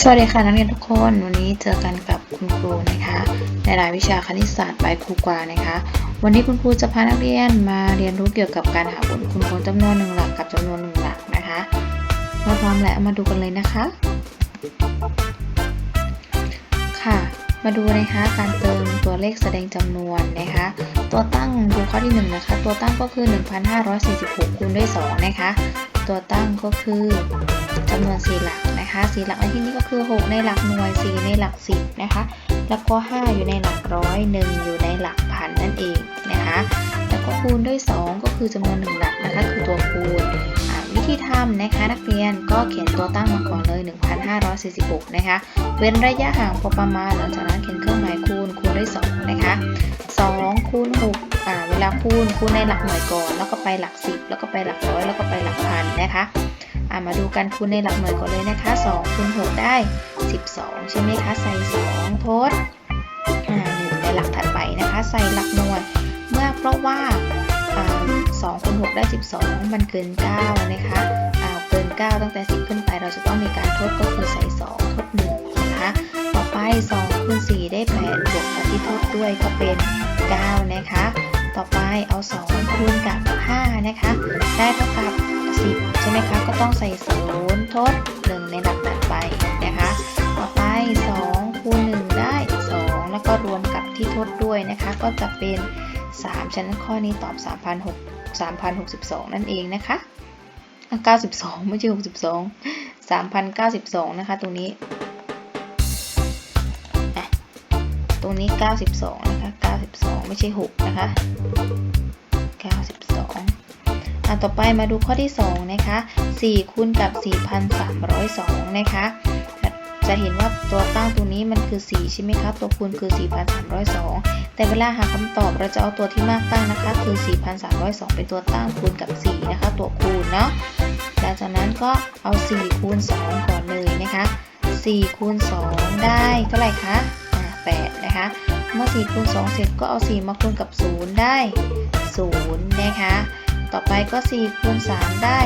สวัสดีค่ะนักเรียนทุกคนวันนี้เจอกันกับคุณครูนะคะในรายวิชาคณิตศาสตร์ใบครูกวานะคะ วันนี้คุณครูจะพานักเรียนมาเรียนรู้เกี่ยวกับการหาผลคูณผลจำนวนหนึ่งหลักกับจำนวนหนึ่งหลักนะคะเราพร้อมแล้วมาดูกันเลยนะคะ ค่ะ มาดูนะคะการเติมตัวเลขแสดงจำนวนนะคะ ตัวตั้งดูข้อที่หนึ่งนะคะตัวตั้งก็คือ 1,546คูณด้วย2นะคะ ตัวตั้งก็คือำนวน4หลักนะคะ4หลักในที่นี้ก็คือ 6 ในหลักหน่วย 4 ในหลัก 10 นะคะ แล้วก็ 5 อยู่ในหลักร้อย1อยู่ในหลักพันนั่นเองนะคะ แล้วก็คูณด้วย 2 ก็คือจำนวน 1 หลักนะคะคือตัวคูณอ่าวิธีทำนะคะนักเรียนก็เขียนตัวตั้งมาก่อนเลย 1,546 นะคะ เว้นระยะห่างพอประมาณหลังจากนั้นเขียนเครื่องหมายคูณคูณด้วย 2 นะคะ 2 คูณ6อ่าเวลาคูณคูณในหลักหน่วยก่อน แล้วก็ไปหลัก 10 แล้วก็ไปหลักร้อยแล้วก็ไปหลักพันนะคะามาดูกันคูณในหลักหน่วยก่อนเลยนะคะ2คูณ6ได้ 12 ใช่ไหมคะ ใส่ 2 ทดอ่า1ในหลักถัดไปนะคะ ใส่หลักหน่วย เมื่อเพราะว่าอ่า2คูณ6ได้ 12 มันเกิน 9 นะคะอ่าเกิน 9 ตั้งแต่ 10 ขึ้นไป เราจะต้องมีการทดก็คือใส่ 2 ทด 1 นะคะ ต่อไป2คูณ4ได้ 8 บวกกับที่ทดด้วยก็เป็น 9 นะคะ ต่อไปเอา 2 คูณกับ 5 นะคะ ได้เท่ากับ 10 ใช่ไหมคะ ก็ต้องใส่0ทด 1 ในหลักถัดไปนะคะ ต่อไป 2 คูณ 1 ได้ 2 แล้วก็รวมกับที่ทดด้วยนะคะ ก็จะเป็น 3 ฉะนั้นข้อนี้ตอบ 3,006 3,062 นั่นเองนะคะอะ92 ไม่ใช่ 62 3,092 นะคะ ตรงนี้ ตรงนี้ 92 นะคะ 92 ไม่ใช่ 6 นะคะ 92 อะต่อไปมาดูข้อที่ 2 นะคะ4คูณกับ 4,302 นะคะ จะเห็นว่าตัวตั้งตัวนี้มันคือ 4 ใช่ไหมคะ ตัวคูณคือ 4,302 แต่เวลาหาคำตอบเราจะเอาตัวที่มากตั้งนะคะ คือ 4,302 เป็นตัวตั้งคูณกับ 4 นะคะ ตัวคูณเนาะหลังจากนั้นก็เอา 4 คูณ 2 ก่อนเลยนะคะ 4 คูณ 2 ได้เท่าไหร่คะ8นะคะ เมื่อ 4 คูณ 2 เสร็จก็เอา 4 มาคูณกับ 0 ได้ 0 นะคะ ต่อไปก็4คูณ3ได้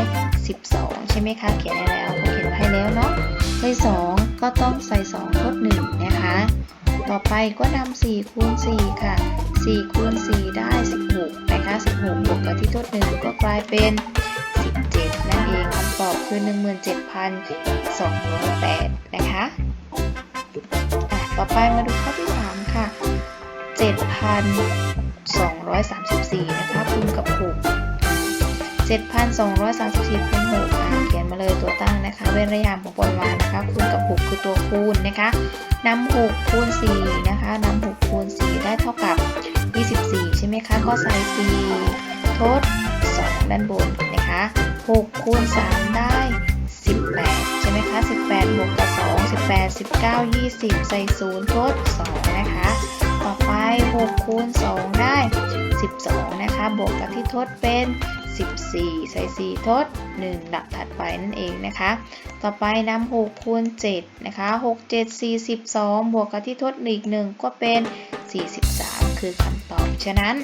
12 ใช่ไหมคะ เขียนได้แล้วเขียนไว้ให้แล้วเนาะได้2ก็ต้องใส่2ทด1นะคะ ต่อไปก็นำ4คูณ4ค่ะ4คูณ4ได้ 16 นะคะ 16บวกกับที่ทด1ก็กลายเป็น 17 นั่นเองคำตอบคือ 17,208 นะคะอะต่อไปมาดูข้อที่ 3 ค่ะ 7,234 นะคะคูณกับ 6 7,234คูณ6อ่าเขียนมาเลยตัวตั้งนะคะเว้นระยะของปริมาณนะคะคูณกับ 6 คือตัวคูณนะคะนำ6คูณ4นะคะนำ6คูณ4 ได้เท่ากับ 24 ใช่ไหมคะก็ใส่4ทด 2 ด้านบนนะคะ6คูณ3 ได้ 18 ใช่ไหมคะ 18บวกกับ 2 18 19 20 ใส่ 0 ทด 2 นะคะ ต่อไป6คูณ2 ได้ 12 นะคะ บวกกับที่ทดเป็น 14 ใส่4ทด 1 หลักถัดไปนั่นเองนะคะ ต่อไปนำ6คูณ7นะคะ6 7 42 บวกกับที่ทดอีก1ก็เป็น 43 คือคำตอบ ฉะนั้น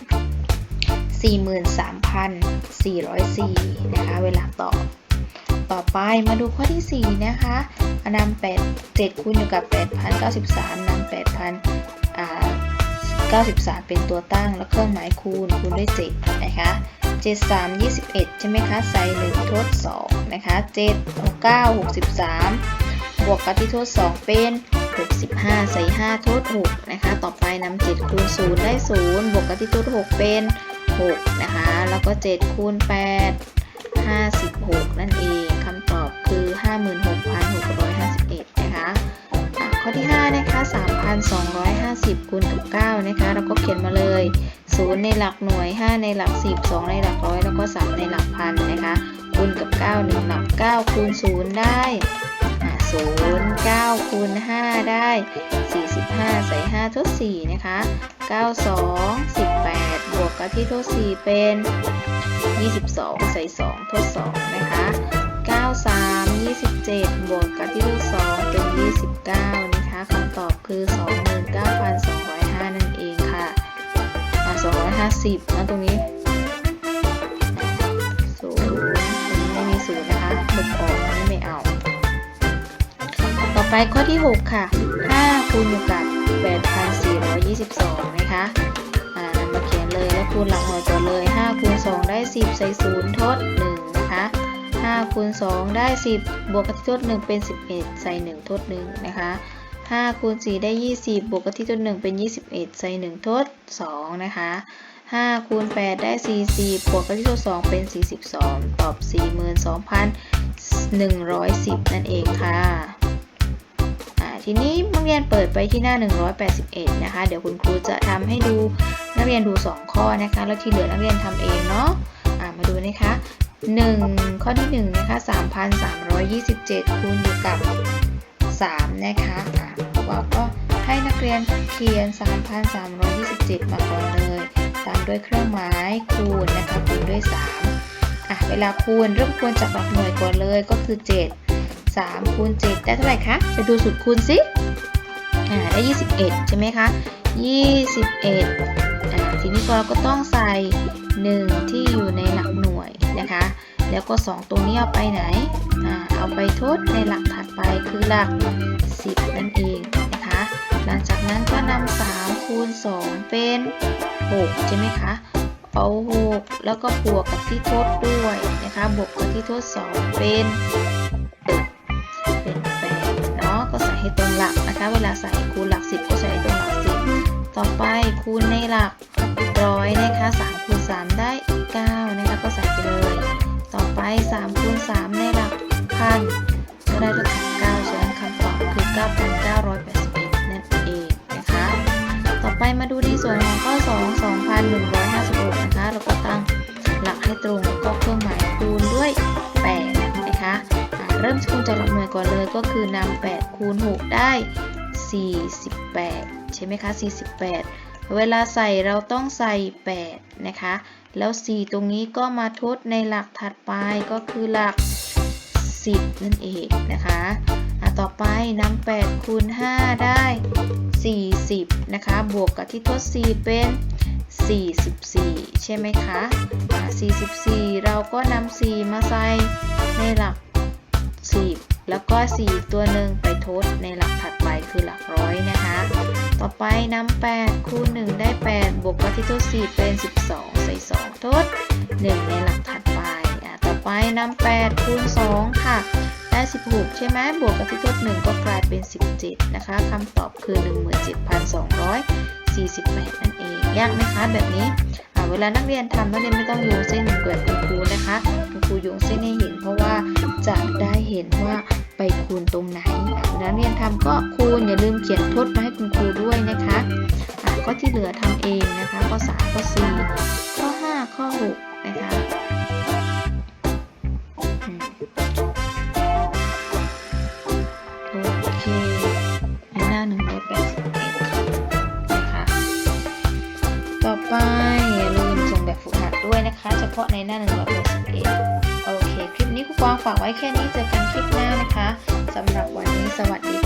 43,404 นะคะ เวลาตอบ ต่อไปมาดูข้อที่ 4 นะคะนำ8 7คูณอยู่กับ 8,093นำ8,000อ่า93 เป็นตัวตั้งแล้วเครื่องหมายคูณคูณด้วย7นะคะ 7 3 21 ใช่ไหมคะ ใส่1ทด 2 นะคะ 7 6 9 63 บวกกับที่ทด 2 เป็น 65 ใส่ 5 ทด 6 นะคะ ต่อไปนำ7คูณ0 ได้ 0 บวกกับที่ทด 6 เป็น 6 นะคะ แล้วก็ 7 คูณ 8 56 นั่นเองคำตอบคือ 56,651 นะคะอะข้อที่ 5 นะคะ 3,250 คูณกับ 9 นะคะ เราก็เขียนมาเลย 0 ในหลักหน่วย 5 ในหลัก 10 2 ในหลักร้อยแล้วก็ 3 ในหลักพันนะคะคูณกับ 9 1 หลัก 9 คูณ 0 ได้ 0 9 คูณ 5 ได้ 45 ใส่ 5 ทด 4 นะคะ 92 18 บวกกับที่ทด 4 เป็น 22 ใส่ 2 ทด 2 นะคะ 93 27 บวกกับที่ทด 2 เป็น 29 นะคะคำตอบคือ 2 50นะตรงนี้ศูนย์ตรงนี้ไม่มีศูนย์นะคะลบออกนี่ไม่เอา ต่อไปข้อที่ 6 ค่ะ 5คูณอยู่กับ8,422 นะคะอ่านำมาเขียนเลยแล้วคูณหลังหัวยก่เลย5คูณ2ได้ 10 ใส่ศูนย์ทด 1 นะคะ5คูณ2ได้ 10 บวกกับทด 1 เป็น 11 ใส่ 1 ทด 1 นะคะ 5คูณ4ได้ 20 บวกกับที่ทด1เป็น 21 ใส่ 1 ทด 2 นะคะ5คูณ8ได้ 40 บวกกับที่ทด2เป็น 42 ตอบ 42,110 นั่นเองค่ะทีนี้นักเรียนเปิดไปที่หน้า 181 นะคะ เดี๋ยวคุณครูจะทำให้ดูนักเรียนดู 2 ข้อนะคะ แล้วที่เหลือนักเรียนทำเองเนาะอ่ามาดูนะคะ 1 ข้อที่1นะคะ3,327 คูณอยู่กับ 3 นะคะอะเราก็ให้นักเรียนเขียน 3,327 มาก่อนเลย ตามด้วยเครื่องหมายคูณนะคะคูณด้วย 3 อะ เวลาคูณเริ่มคูณจากหลักหน่วยก่อนเลยก็คือ 7 3คูณ7ได้เท่าไหร่คะ ไปดูสูตรคูณสิ อ่า ได้ 21 ใช่ไหมคะ 21 อ่า ทีนี้เราก็ต้องใส่ 1 ที่อยู่ในหลักหน่วยนะคะ แล้วก็ 2 ตรงนี้เอาไปไหนอเอาไปทดในหลักถัดไปคือหลัก 10 นั่นเองนะคะ หลังจากนั้นก็นำ3คูณ 2 เป็น 6 ใช่ไหมคะ เอา 6 แล้วก็บวกกับที่ทดด้วยนะคะ บวกกับที่ทด 2 เป็นเป็น8เนาะก็ใส่ให้ตรงหลักนะคะ เวลาใส่คูณหลัก 10 ก็ใส่ตรงหลัก 10 ต่อไปคูณในหลักร้อยนะคะ3คูณ3ได้ 9 นะคะก็ใส่ 3คูณ3ในหลักพันก็ได้เท่ากับ9ฉะนั้นคำตอบคือ 9,981 นั่นเองนะคะ ต่อไปมาดูในส่วนของข้อ 2 2,156 นะคะ เราก็ตั้งหลักให้ตรงแล้วก็เครื่องหมายคูณด้วย 8 นะคะเริ่มคูณจากหลักหน่วยก่อนเลยก็คือนำ8คูณ 6 ได้ 48 ใช่ไหมคะ 48 เวลาใส่เราต้องใส่ 8 นะคะ แล้ว 4 ตรงนี้ก็มาทดในหลักถัดไปก็คือหลัก 10 นั่นเองนะคะอะต่อไปนำ8คูณ5ได้ 40 นะคะ บวกกับที่ทด 4 เป็น 44 ใช่ไหมคะะ44 เราก็นำ4มาใส่ในหลัก 10 แล้วก็ 4 ตัวหนึ่งไป ทดในหลักถัดไปคือหลักร้อยนะคะ ต่อไปนำ8คูณ1ได้ 8 บวกกับที่ทด4เป็น 12 ใส่ 2 ทด 1 ในหลักถัดไปอะต่อไปนำ8คูณ2ค่ะ ได้ 16 ใช่ไหมบวกกับที่ทด 1 ก็กลายเป็น 17 นะคะคำตอบคือ 17,248 นั่นเองยากไหมคะแบบนี้อะเวลานักเรียนทำนักเรียนไม่ต้องโยงเส้นเหมือนกับคุณครูนะคะคุณครูโยงเส้นให้เห็นเพราะว่าจะได้เห็นว่า ไปคูณตรงไหนอะเวลานักเรียนทำก็คูณอย่าลืมเขียนทดมาให้คุณครูด้วยนะคะอะก็ที่เหลือทำเองนะคะข้อ3ข้อ4ข้อ 5 ข้อ 6 นะคะโอเคในหน้า181นะคะต่อไปอย่าลืมส่งแบบฝึกหัดด้วยนะคะ เฉพาะในหน้า181โอเค คลิปนี้ครูกวางฝากไว้แค่นี้เจอกันคลิปห น้านะคะสำหรับวันนี้สวัสดี